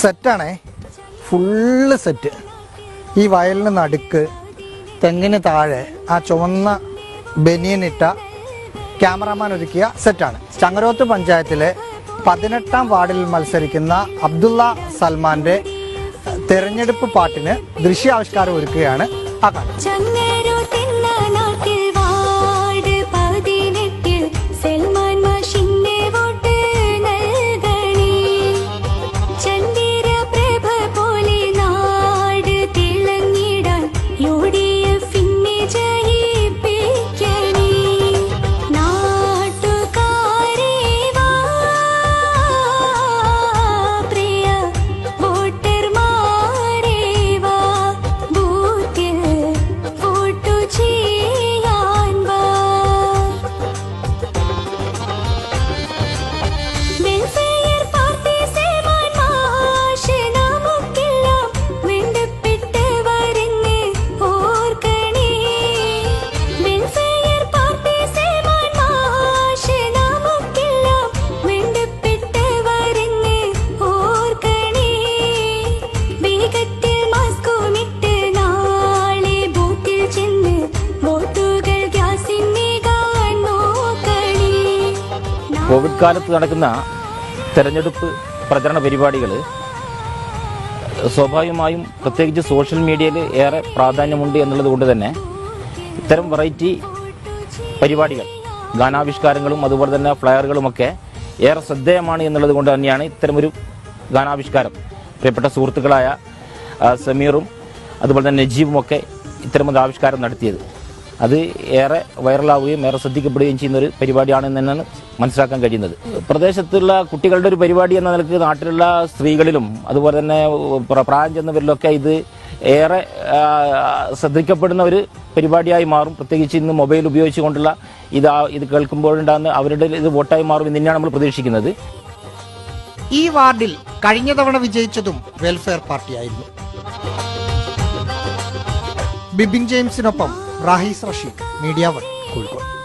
സെറ്റാണേ. Full set. ഈ വയലിന് നടുക്ക് തെങ്ങിന് താഴെ ആ ചുവന്ന ബനിയനിട്ട ക്യാമറാമാൻ ഒരുക്കിയ സെറ്റാണ്. ചങ്ങരോത്ത് പഞ്ചായത്തിലെ പതിനെട്ടാം വാർഡിൽ മത്സരിക്കുന്ന അബ്ദുള്ള സൽമാന്റെ തെരഞ്ഞെടുപ്പ് പാട്ടിന് ദൃശ്യാവിഷ്കാരം ഒരുക്കുകയാണ് ആ കാണുന്നത് കോവിഡ് കാലത്ത് നടക്കുന്ന തെരഞ്ഞെടുപ്പ് പ്രചരണ പരിപാടികൾ സ്വാഭാവികമായും പ്രത്യേകിച്ച് സോഷ്യൽ മീഡിയയിൽ ഏറെ പ്രാധാന്യമുണ്ട് എന്നുള്ളത് കൊണ്ട് തന്നെ ഇത്തരം വെറൈറ്റി പരിപാടികൾ ഗാനാവിഷ്കാരങ്ങളും അതുപോലെ തന്നെ ഫ്ലയറുകളുമൊക്കെ ഏറെ ശ്രദ്ധേയമാണ് എന്നുള്ളത് കൊണ്ട് തന്നെയാണ് ഇത്തരമൊരു ഗാനാവിഷ്കാരം. പ്രിയപ്പെട്ട സുഹൃത്തുക്കളായ സമീറും അതുപോലെ തന്നെ നജീബും ഒക്കെ ഇത്തരമൊരു ആവിഷ്കാരം നടത്തിയത്. അത് ഏറെ വൈറലാവുകയും ഏറെ ശ്രദ്ധിക്കപ്പെടുകയും ചെയ്യുന്ന ഒരു പരിപാടിയാണെന്ന് തന്നെയാണ് മനസ്സിലാക്കാൻ കഴിയുന്നത്. പ്രദേശത്തുള്ള കുട്ടികളുടെ ഒരു പരിപാടി എന്ന നിലയ്ക്ക് നാട്ടിലുള്ള സ്ത്രീകളിലും അതുപോലെ തന്നെ പ്ര- പ്രായം ചെന്നവരിലൊക്കെ ഇത് ഏറെ ശ്രദ്ധിക്കപ്പെടുന്ന ഒരു പരിപാടിയായി മാറും. പ്രത്യേകിച്ച് ഇന്ന് മൊബൈൽ ഉപയോഗിച്ചുകൊണ്ടുള്ള ഇത് ഇത് കേൾക്കുമ്പോഴുണ്ടാകുന്ന അവരുടെ ഇത് വോട്ടായി മാറും എന്ന് തന്നെയാണ് നമ്മൾ പ്രതീക്ഷിക്കുന്നത്. ഈ വാർഡിൽ കഴിഞ്ഞ തവണ വിജയിച്ചതും വെൽഫെയർ പാർട്ടിയായിരുന്നു. ബിബിൻ ജെയിംസിനൊപ്പം റാഹീസ് റഷീദ് മീഡിയ വൺ കോഴിക്കോട്.